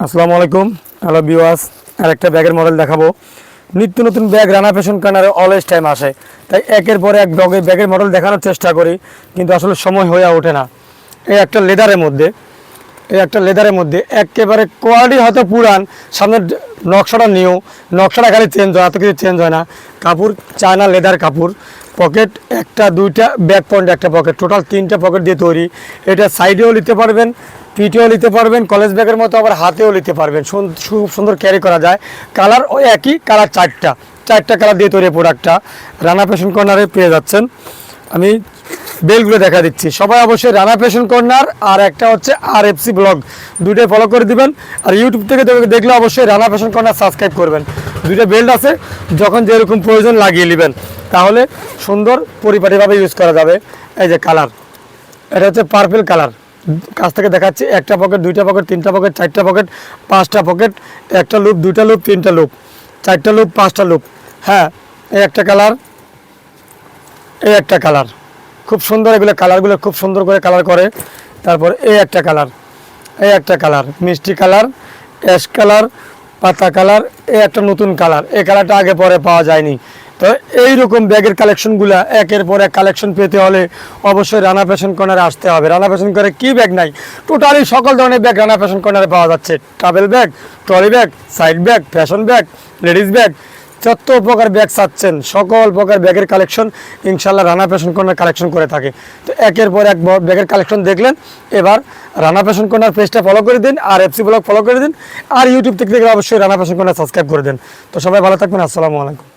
আসসালামু আলাইকুম। হ্যালো বিওয়াস আর একটা ব্যাগের মডেল দেখাবো। নিত্য নতুন ব্যাগ, রানা ফ্যাশন কর্নারে অলওয়েজ টাইম আসে। তাই একের পরে এক ব্যাগে ব্যাগের মডেল দেখানোর চেষ্টা করি, কিন্তু আসলে সময় হয়ে ওঠে না। এই একটা লেদারের মধ্যে, এই একটা লেদারের মধ্যে একেবারে কোয়ালিটি হয়তো পুরান, সামনের নকশাটা নিউ নকশাটা খালি চেঞ্জ হয়, এত কিছু চেঞ্জ হয় না। কাপড়, চায়না লেদার কাপড় পকেট একটা, দুইটা ব্যাক পয়েন্ট একটা পকেট টোটাল তিনটা পকেট দিয়ে তৈরি। এটা সাইডেও নিতে পারবেন পিঠেও নিতে পারবেন কলেজ ব্যাগের মতো আবার হাতেও নিতে পারবেন। খুব সুন্দর ক্যারি করা যায়। কালার ওই একই কালার চারটা। চারটা কালার দিয়ে তৈরি প্রোডাক্টটা রানা ফ্যাশন কর্নারে পেয়ে যাচ্ছেন। আমি বেলগুলো দেখা দিচ্ছি। সবাই অবশ্যই রানা ফ্যাশন কর্নার আর একটা হচ্ছে আর এফসি ব্লগ দুইটাই ফলো করে দিবেন। আর ইউটিউব থেকে দেখলে অবশ্যই রানা ফ্যাশন কর্নার সাবস্ক্রাইব করবেন। দুইটা বেল্ট আছে। যখন যেরকম প্রয়োজন লাগিয়ে নেবেন। তাহলে সুন্দর পরিপাটিভাবে ইউজ করা যাবে। এই যে কালার এটা হচ্ছে পার্পেল কালার কাছ থেকে দেখাচ্ছি, একটা পকেট দুইটা পকেট তিনটা পকেট চারটা পকেট পাঁচটা পকেট একটা লুপ দুইটা লুপ তিনটা লুপ চারটা লুপ পাঁচটা লুপ হ্যাঁ এই একটা কালার এই একটা কালার খুব সুন্দর এগুলো কালারগুলো খুব সুন্দর করে কালার করে। তারপর এই একটা কালার এই একটা কালার মিষ্টি কালার অ্যাশ কালার পাতা কালার এই একটা নতুন কালার এই কালারটা আগে পরে পাওয়া যায়নি। তো এইরকম ব্যাগের কালেকশনগুলো একের পর এক কালেকশন পেতে হলে অবশ্যই রানা ফ্যাশন কর্নারে আসতে হবে। রানা ফ্যাশন করে কি ব্যাগ নাই? টোটালি সকল ধরনের ব্যাগ রানা ফ্যাশন কর্নারে পাওয়া যাচ্ছে। Travel bag trolley bag side bag fashion bag ladies bag যত প্রকার ব্যাগ চাচ্ছেন, সকল প্রকার ব্যাগের কালেকশন ইনশাল্লাহ রানা ফ্যাশন কর্নার কালেকশন করে থাকে। তো একের পর এক ব্যাগের কালেকশন দেখলেন, এবার রানা ফ্যাশন কর্নার পেজটা ফলো করে দিন আর এফসি ব্লগ ফলো করে দিন, আর ইউটিউব থেকে অবশ্যই রানা ফ্যাশন কর্নার সাবস্ক্রাইব করে দিন। তো সবাই ভালো থাকবেন, আসসালামু আলাইকুম।